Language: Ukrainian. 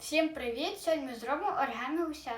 Всім привіт! Сьогодні ми зробимо оригамі гуся.